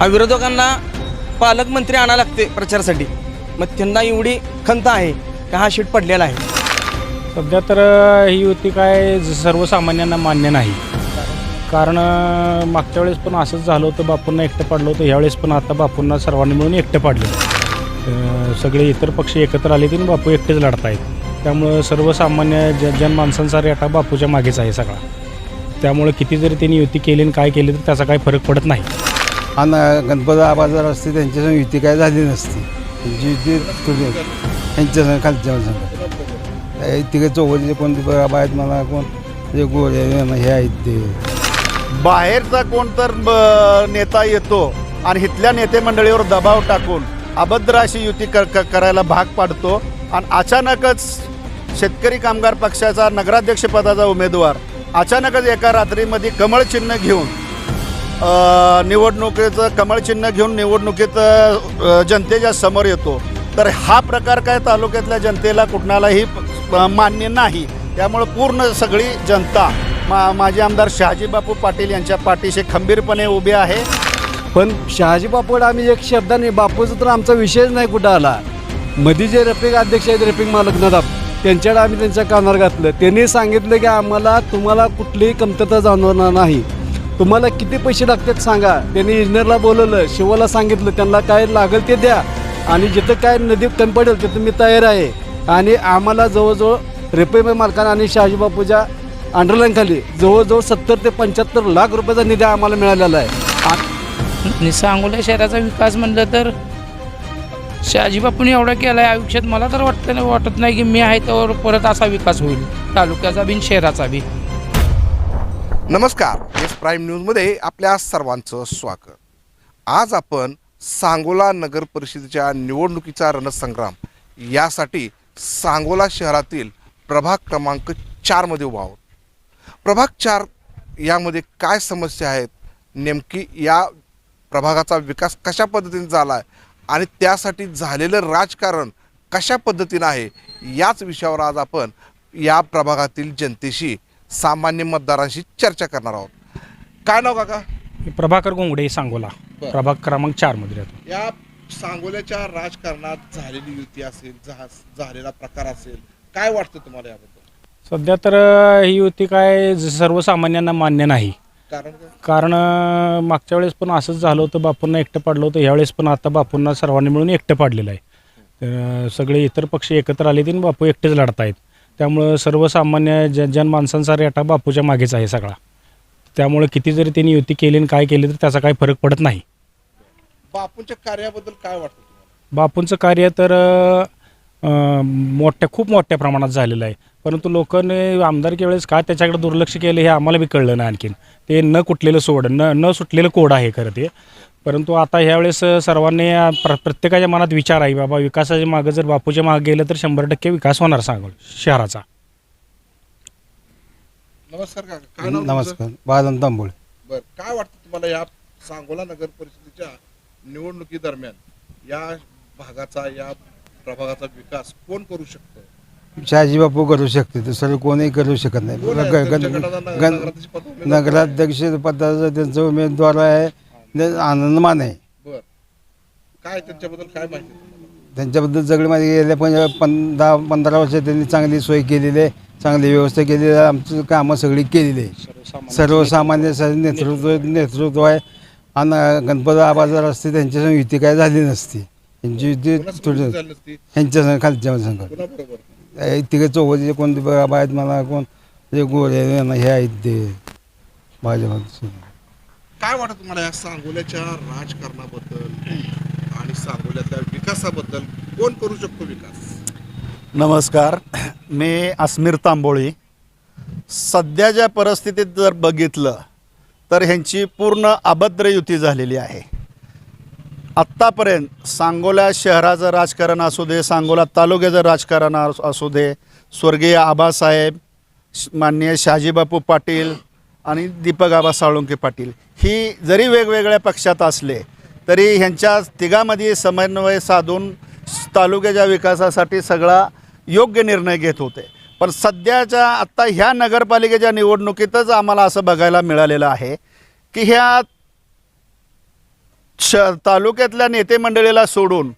हा विरोधकांना पालकमंत्री आणायला लागते प्रचारासाठी. मग त्यांना एवढी खंत आहे का हा शीट पडलेला आहे? सध्या तर ही युती काय सर्वसामान्यांना मान्य नाही. कारण मागच्या वेळेस पण असंच झालं होतं बापूंना एकटं पाडलं होतं. ह्यावेळेस पण आता बापूंना सर्वांनी मिळून एकटं पाडलं. सगळे इतर पक्ष एकत्र आले आणि बापू एकटेच लढत आहेत त्यामुळं सर्वसामान्य ज जनमानसांचा रेटा बापूच्या मागेच आहे सगळा. त्यामुळे किती जरी त्यांनी युती केली आणि काय केली तर त्याचा काही फरक पडत नाही. आणि गणपती आबाजार असते त्यांच्यासंग युती काय झाली नसती. जी युती थोडी खालच्या संग तिकडे चौघडीचे कोण बाबा आहेत मला कोण ते गोरे हे आहेत ते. बाहेरचा कोण तर ब- नेता येतो आणि इथल्या नेते मंडळीवर दबाव टाकून अभद्र अशी युती कर क- करायला भाग पाडतो आणि अचानकच शेतकरी कामगार पक्षाचा नगराध्यक्षपदाचा उमेदवार अचानकच एका रात्रीमध्ये कमळ चिन्ह घेऊन निवडणुकीचं कमळ चिन्ह घेऊन निवडणुकीत जनतेच्या समोर येतो. तर हा प्रकार काय तालुक्यातल्या जनतेला कुठणालाही मान्य नाही. त्यामुळं पूर्ण सगळी जनता मा माजी आमदार शहाजीबापू पाटील यांच्या पाठीशी खंबीरपणे उभे आहे. पण शहाजी बापूड आम्ही एक शब्दाने बापूचा तर आमचा विषयच नाही कुठं आला. मध्ये जे रफिक अध्यक्ष आहेत रफिक मालक नदाब त्यांच्याकडे आम्ही त्यांच्या कानावर घातलं. त्यांनी सांगितलं की आम्हाला तुम्हाला कुठलीही कमतरता जाणवणार नाही. तुम्हाला किती पैसे लागतात सांगा. त्यांनी इंजिनियरला बोलवलं शिवाला सांगितलं त्यांना काय लागेल ते द्या. आणि जिथं काय नदी कमी पडेल तिथं मी तयार आहे. आणि आम्हाला जवळजवळ रेपे मालकान आणि शहाजी बापूच्या अंडरलाईनखाली जवळजवळ सत्तर ते पंच्याहत्तर लाख रुपयाचा निधी आम्हाला मिळालेला आहे. आ- सांगोला शहराचा विकास म्हणलं तर शहाजी बापूने एवढा केला आहे आयुष्यात मला तर वाटतं वाटत नाही की मी आहे तर परत असा विकास होईल. तालुक्याचा बी शहराचा बी. नमस्कार. एस प्राईम न्यूजमध्ये आपल्या सर्वांचं स्वागत. आज आपण सांगोला नगर परिषदेच्या निवडणुकीचा रणसंग्राम यासाठी सांगोला शहरातील प्रभाग क्रमांक चारमध्ये उभा आहोत. प्रभाग चार यामध्ये काय समस्या आहेत? नेमकी या प्रभागाचा विकास कशा पद्धतीने झाला आहे आणि त्यासाठी झालेलं राजकारण कशा पद्धतीनं आहे? याच विषयावर आज आपण या प्रभागातील जनतेशी सामान्य मतदारांशी चर्चा करणार आहोत. काय नाव काका? मी प्रभाकर गोंगडे सांगोला. बरं. प्रभाग क्रमांक चारमध्ये राहतो. या सांगोल्याच्या राजकारणात झालेली युती असेल झा- झालेला प्रकार असेल काय वाटतं तुम्हाला याबद्दल? सध्या तर अ, ही युती काय ज- सर्वसामान्यांना मान्य नाही. कारण काय? कारण अ, मागच्या वेळेस पण असंच झालं होतं बापूंना एकटं पाडलं होतं. ह्यावेळेस पण आता बापूंना सर्वांनी मिळून एकटं पाडलेलं आहे. तर, सगळे इतर पक्ष एकत्र आले आणि बापू एकटेच लढत आहेत त्यामुळं सर्वसामान्य ज जनमानसांचा रेटा बापूच्या मागेच आहे सगळा. त्यामुळे किती जरी त्यांनी युती केली आणि काय केली तर त्याचा काही फरक पडत नाही. बापूंच्या कार्याबद्दल काय वाटतं बापूंचं कार्य तर अ, मोठ्या खूप मोठ्या प्रमाणात झालेलं आहे. परंतु लोकांनी आमदारकी वेळेस का त्याच्याकडे दुर्लक्ष केलं हे आम्हाला बी कळलं नाही आणखीन. ते न कुटलेलं सोड न न सुटलेलं कोड आहे खरं ते. परंतु आता ह्यावेळेस सर्वांनी प्र प्रत्येकाच्या मनात विचार आहे बाबा विकासाच्या मागं जर बापूच्या मागं गेलं तर शंभर टक्के विकास होणार सांगोल शहराचा. नमस्कार काका काय नाव? नमस्कार बालन तांबोळे. बरं काय वाटतं तुम्हाला या सांगोला नगर परिषदेच्या निवडणुकी दरम्यान या भागाचा या प्रभागाचा विकास कोण करू शकतं? शहाजी बापू करू शकते दुसरं कोणीही करू शकत नाही. कोण आहे? गण- तुमच्या गण- गटाचा न- गण- नगराध्यक्ष पद उमेदवार नगराध्यक्ष पदाचा त्यांचा उमेदवार आहे. आनंद माने बर. काय त्यांच्याबद्दल काय माहिती तुम्हाला? त्यांच्याबद्दल सगळी माहिती गेल्या पण पं दहा पंधरा वर्ष त्यांनी चांगली सोय केलेली आहे चांगली व्यवस्था केलेली आहे आमची कामं सगळी केलेली आहे. सर्वसामान्य स- नेतृत्व. नेतृत्व आहे. आणि गणपती आबाजार असते त्यांच्यासंग युती काय झाली नसती. त्यांची युती कोणासोबत थोडी झाली नसती? ह्यांच्या खालच्या संघ कोणाबरोबर? तिकडे चौघडीचे कोण बाबा आहेत मला कोण ते गोरे हे आहेत ते. भाजप काय वाटत तुम्हाला या सांगोल्याच्या राजकारणाबद्दल आणि सांगोल्याच्या विकासाबद्दल? कोण करू शकतो विकास? नमस्कार. मी अस्मिर तांबोळी. सध्याच्या परिस्थितीत जर बघितलं तर ह्यांची पूर्ण अभद्र युती झालेली आहे. आत्तापर्यंत सांगोला शहराचं राजकारण असू दे सांगोला तालुक्याचं राजकारण अस- असू दे स्वर्गीय आबासाहेब माननीय शहाजीबापू पाटील आणि दीपक आबा साळुंके पाटील. ही जरी वेगवेगळ्या पक्षात असले तरी ह्यांच्या तिघामध्ये समन्वय साधून तालुक्याच्या विकासासाठी सगळा योग्य निर्णय घेत होते. पण सध्याच्या आत्ता ह्या नगरपालिकेच्या निवडणुकीतच आम्हाला असं बघायला मिळालेलं आहे की ह्या श तालुक्यातल्या नेते मंडळीला सोडून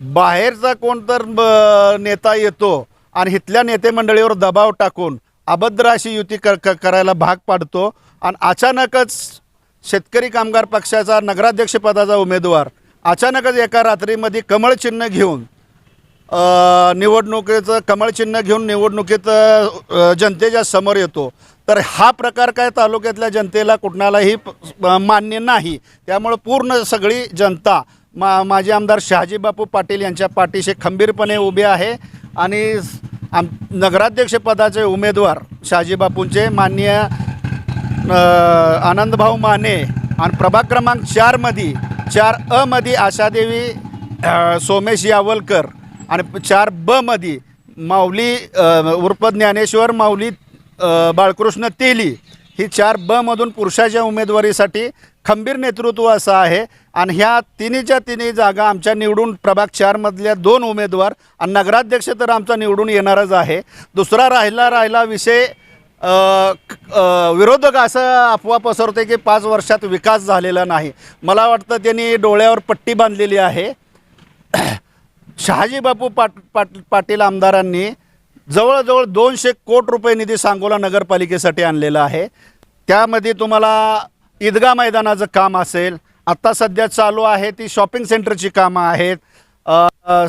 बाहेरचा कोण तर ब- नेता येतो आणि इथल्या नेते मंडळीवर दबाव टाकून अभद्र अशी युती कर क- करायला भाग पाडतो. आणि अचानकच शेतकरी कामगार पक्षाचा नगराध्यक्षपदाचा उमेदवार अचानकच एका रात्रीमध्ये कमळचिन्ह घेऊन निवडणुकीचं कमळचिन्ह घेऊन निवडणुकीत जनतेच्या समोर येतो. तर हा प्रकार काय तालुक्यातल्या जनतेला कुठणालाही मान्य नाही. त्यामुळं पूर्ण सगळी जनता मा माजी आमदार शहाजी बापू पाटील यांच्या पाठीशी खंबीरपणे उभे आहे. आणि आम नगराध्यक्षपदाचे उमेदवार शहाजीबापूंचे माननीय आनंदभाऊ माने आणि प्रभाग क्रमांक चारमध्ये चार अमध्ये आशादेवी सोमेश यावलकर आणि चार ब मध्ये माऊली उर्फ ज्ञानेश्वर माऊली बाळकृष्ण तेली. ही चार ब मधून पुरुषाच्या उमेदवारीसाठी खंबीर नेतृत्व असं आहे. आणि ह्या तिन्हीच्या तिन्ही जागा आमच्या निवडून प्रभाग चारमधल्या दोन उमेदवार आणि नगराध्यक्ष तर आमचा निवडून येणारच आहे. दुसरा राहिला राहिला विषय विरोधक असं अफवा पसरते की पाच वर्षात विकास झालेला नाही. मला वाटतं त्यांनी डोळ्यावर पट्टी बांधलेली आहे. शहाजी बापू पाट पाट पाटील आमदारांनी जवळजवळ दोनशे कोटी रुपये निधी सांगोला नगरपालिकेसाठी आणलेला आहे. त्यामध्ये तुम्हाला ईदगा मैदानाचं काम असेल. आत्ता सध्या चालू आहे ती शॉपिंग सेंटरची कामं आहेत.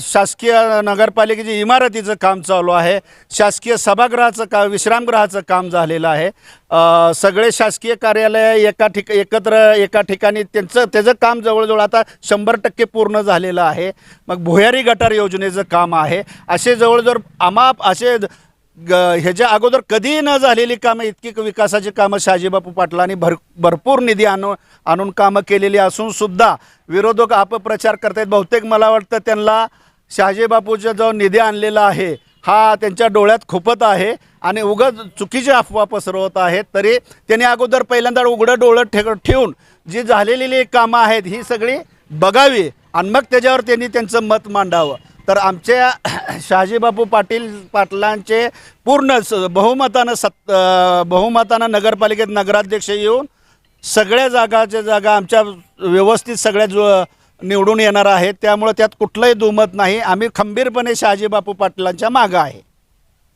शासकीय नगरपालिकेची इमारतीचं काम चालू आहे. शासकीय सभागृहाचं का विश्रामगृहाचं काम झालेलं आहे. सगळे शासकीय कार्यालय एका ठिक एकत्र एका ठिकाणी त्यांचं त्याचं काम जवळजवळ आता शंभर टक्के पूर्ण झालेलं आहे. मग भुयारी गटार योजनेचं काम आहे. असे जवळजवळ अमाप असे ग ह्याच्या अगोदर कधीही न झालेली कामं इतकी विकासाची कामं शहाजीबापू पाटलांनी भर भरपूर निधी आणून आणून कामं केलेली असून सुद्धा विरोधक अपप्रचार करतायत. बहुतेक मला वाटतं त्यांना शहाजीबापूचा जो निधी आणलेला आहे हा त्यांच्या डोळ्यात खुपत आहे आणि उगत चुकीची अफवा पसरवत आहेत. तरी त्यांनी अगोदर पहिल्यांदा उघडं डोळं ठे ठेवून जी झालेली कामं आहेत ही सगळी बघावी आणि मग त्याच्यावर त्यांनी त्यांचं मत मांडावं. तर आमच्या शहाजीबापू पाटील पाटलांचे पूर्ण स बहुमतानं सत् बहुमतानं नगरपालिकेत नगराध्यक्ष येऊन सगळ्या जागाच्या जागा आमच्या व्यवस्थित सगळ्या जो निवडून येणार आहेत. त्यामुळे त्यात कुठलंही दुमत नाही. आम्ही खंबीरपणे शहाजीबापू पाटलांच्या मागं आहे.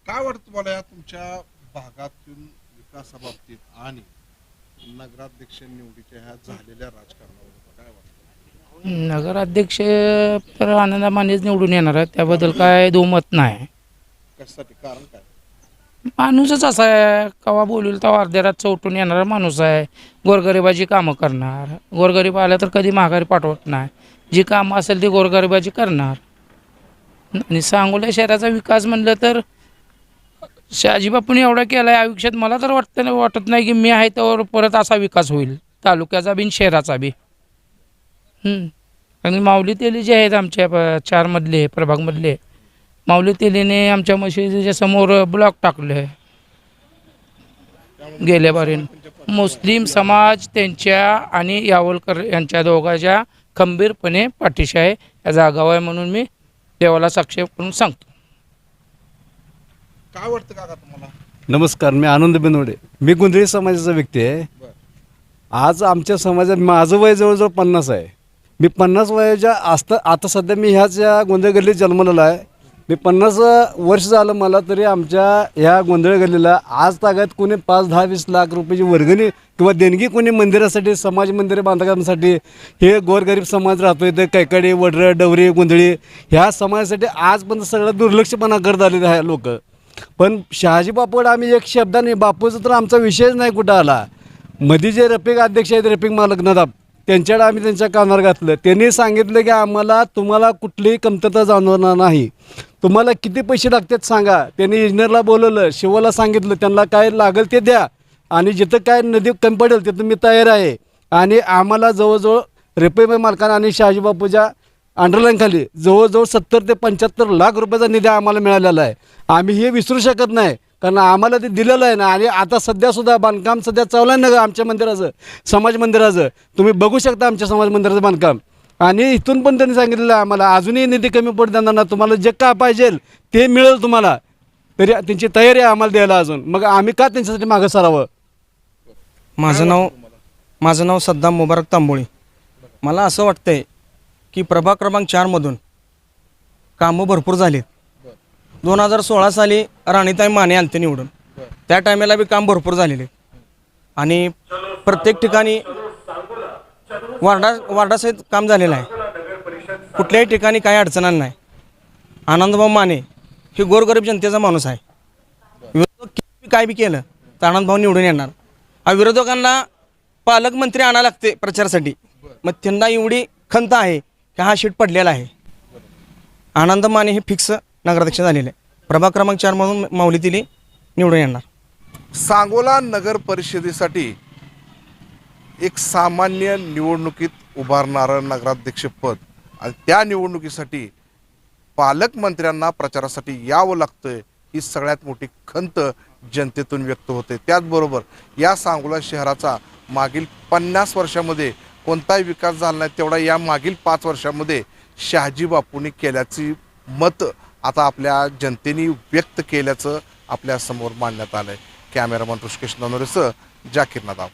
काय वाटतं तुम्हाला या तुमच्या भागातून विकासाबाबतीत आणि नगराध्यक्ष निवडीच्या ह्या झालेल्या राजकारणावर काय वाटतं? नगराध्यक्ष तर आनंदा मानेच निवडून येणार आहे त्याबद्दल काय दुमत नाही. कशासाठी? कारण काय? माणूसच असा आहे. कवा बोलूल तेव्हा अर्ध्या रात चौटून येणारा माणूस आहे. गोरगरिबाची कामं करणार. गोरगरीब आल्या तर कधी माघारी पाठवत नाही. जी कामं असेल ती गोरगरिबाची करणार. आणि सांगोला शहराचा विकास म्हणलं तर शहाजीबापूने एवढा केला आहे आयुष्यात. मला तर वाटतं वाटत नाही की मी आहे त्यावर परत असा विकास होईल. तालुक्याचा बी आणि शहराचा बी. हम्म. आणि माऊली तेली जे आहेत आमच्या प- चारमधले प्रभागमधले माऊली तेलीने आमच्या मशिदीच्या समोर ब्लॉक टाकले गेल्या बारीन. मुस्लिम समाज त्यांच्या आणि यावलकर यांच्या दोघांच्या खंबीरपणे पाठीशी आहे. या जागाव आहे म्हणून मी देवाला साक्ष करून सांगतो. काय वाटतं काका तुम्हाला? नमस्कार मी आनंद बेनवडे. मी गुंजळी समाजाचा व्यक्ती आहे. आज आमच्या समाजात माझं वय जवळजवळ पन्नास आहे. मी पन्नास वयाच्या आस्ता आता सध्या मी ह्याच या गोंधळ गल्लीत जन्मलेला आहे. मी पन्नास वर्ष झालं मला तरी आमच्या ह्या गोंधळ गल्लीला आज तागात कोणी पाच दहा वीस लाख रुपयाची वर्गणी किंवा देणगी कोणी मंदिरासाठी समाज मंदिरे बांधकामासाठी हे गोरगरीब समाज राहतो इथे कैकाडी वडरं डवरी गोंधळी ह्या समाजासाठी आजपर्यंत सगळं दुर्लक्षपणा करत आलेले आहे लोक. पण शहाजी बापूड आम्ही एक शब्दाने बापूचा तर आमचा विषयच नाही कुठं आला. मध्ये जे रफिक अध्यक्ष आहेत रफिक मालक त्यांच्याकडे आम्ही त्यांच्या कानावर घातलं. त्यांनी सांगितलं की आम्हाला तुम्हाला कुठलीही कमतरता जाणवणार नाही. तुम्हाला किती पैसे लागतात सांगा. त्यांनी इंजिनियरला बोलवलं शिवाला सांगितलं त्यांना काय लागेल ते द्या. आणि जिथं काय नदी कमी पडेल तिथं मी तयार आहे. आणि आम्हाला जवळजवळ रेपे मालकांना आणि शहाजी बापूच्या अंडरलाईनखाली जवळजवळ सत्तर ते पंच्याहत्तर लाख रुपयाचा निधी आम्हाला मिळालेला आहे. आम्ही हे विसरू शकत नाही. कारण आम्हाला ते दिलेलं आहे ना. आणि आता सध्यासुद्धा बांधकाम सध्या चालू आहे ना आमच्या मंदिराचं समाज मंदिराचं. तुम्ही बघू शकता आमच्या समाज मंदिराचं बांधकाम. आणि इथून पण त्यांनी सांगितलेलं आम्हाला अजूनही निधी कमी पडत देणार ना तुम्हाला जे का पाहिजे ते मिळेल तुम्हाला. तरी त्यांची तयारी आहे आम्हाला द्यायला अजून. मग आम्ही का त्यांच्यासाठी मागं सरावं? माझं नाव माझं नाव सद्दाम मुबारक तांबोळी. मला असं वाटतंय की प्रभाग क्रमांक चारमधून कामं भरपूर झालीत. दोन हजार सोळा साली राणीताई माने आलते निवडून. त्या टायमाला बी काम भरपूर झालेले. आणि प्रत्येक ठिकाणी वार्डा वार्डासहित काम झालेलं आहे. कुठल्याही ठिकाणी काही अडचण नाही. आनंदभाऊ माने हे गोरगरीब जनतेचा माणूस आहे. विरोधक काय बी केलं तर आनंदभाऊ निवडून येणार. विरोधकांना पालकमंत्री आणायला लागते प्रचारासाठी. मग त्यांना एवढी खंत आहे की हा शीट पडलेला आहे. आनंद माने हे फिक्स नगराध्यक्ष झालेले. आहे प्रभाग क्रमांक चारमधून माऊली तिली निवडून येणार. सांगोला नगर परिषदेसाठी एक सामान्य निवडणुकीत उभारणारं नगराध्यक्षपद आणि त्या निवडणुकीसाठी पालकमंत्र्यांना प्रचारासाठी यावं लागतंय ही सगळ्यात मोठी खंत जनतेतून व्यक्त होते. त्याचबरोबर या सांगोला शहराचा मागील पन्नास वर्षामध्ये कोणताही विकास झाला नाही तेवढा या मागील पाच वर्षामध्ये शहाजी बापूंनी केल्याची मत आता आपल्या जनतेने व्यक्त केल्याचं आपल्यासमोर मांडण्यात आलं आहे कॅमेरामन ऋषिकेश ननोरेसह जाकीर नदाव